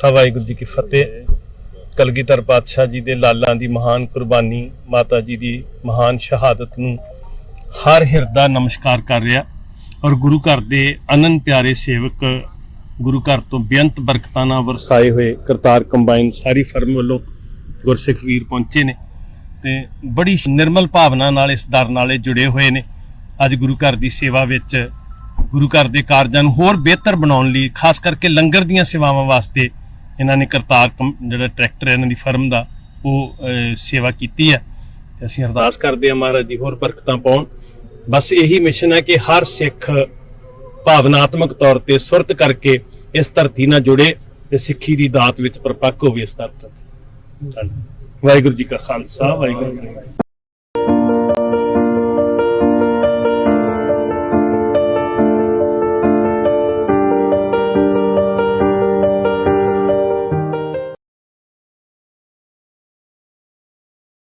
ਖਾਲਸਾ ਵਾਹਿਗੁਰੂ ਜੀ ਕੀ ਫਤਿਹ। ਕਲਗੀਧਰ ਪਾਤਸ਼ਾਹ ਜੀ ਦੇ ਲਾਲਾਂ ਦੀ ਮਹਾਨ ਕੁਰਬਾਨੀ, ਮਾਤਾ ਜੀ ਦੀ ਮਹਾਨ ਸ਼ਹਾਦਤ ਨੂੰ ਹਰ ਹਿਰਦਾ ਨਮਸਕਾਰ ਕਰ ਰਿਹਾ। ਔਰ ਗੁਰੂ ਘਰ ਦੇ ਅਨੰਨ ਪਿਆਰੇ ਸੇਵਕ ਗੁਰੂ ਘਰ ਤੋਂ ਬੇਅੰਤ ਬਰਕਤਾਂ ਨਾਲ ਵਰਸਾਏ ਹੋਏ ਕਰਤਾਰ ਕੰਬਾਈਨ ਸਾਰੀ ਫਰਮ ਵੱਲੋਂ ਗੁਰਸਿੱਖ ਵੀਰ ਪਹੁੰਚੇ ਨੇ ਤੇ ਬੜੀ ਨਿਰਮਲ ਭਾਵਨਾ ਨਾਲ ਇਸ ਦਰ ਨਾਲੇ ਜੁੜੇ ਹੋਏ ਨੇ। ਅੱਜ ਗੁਰੂ ਘਰ ਦੀ ਸੇਵਾ ਵਿੱਚ ਗੁਰੂ ਘਰ ਦੇ ਕਾਰਜਾਂ ਨੂੰ ਹੋਰ ਬਿਹਤਰ ਬਣਾਉਣ ਲਈ, ਖਾਸ ਕਰਕੇ ਲੰਗਰ ਦੀਆਂ ਸੇਵਾਵਾਂ ਵਾਸਤੇ ਇਹਨਾਂ ਨੇ ਕਰਤਾਰ ਜਿਹੜਾ ਟਰੈਕਟਰ ਹੈ ਇਹਨਾਂ ਦੀ ਫਰਮ ਦਾ, ਉਹ ਸੇਵਾ ਕੀਤੀ ਹੈ। ਤੇ ਅਸੀਂ ਅਰਦਾਸ ਕਰਦੇ ਹਾਂ ਮਹਾਰਾਜ ਜੀ ਹੋਰ ਬਰਕਤਾਂ ਪਾਉਣ। ਬਸ ਇਹੀ ਮਿਸ਼ਨ ਹੈ ਕਿ ਹਰ ਸਿੱਖ ਭਾਵਨਾਤਮਕ ਤੌਰ ਤੇ ਸੁਰਤ ਕਰਕੇ ਇਸ ਧਰਤੀ ਨਾਲ ਜੁੜੇ ਤੇ ਸਿੱਖੀ ਦੀ ਦਾਤ ਵਿੱਚ ਪਰਪੱਕ ਹੋਵੇ ਇਸ ਧਰਤੀ ਧੰਨਵਾਦ। ਵਾਹਿਗੁਰੂ ਜੀ ਕਾ ਖਾਲਸਾ, ਵਾਹਿਗੁਰੂ ਜੀ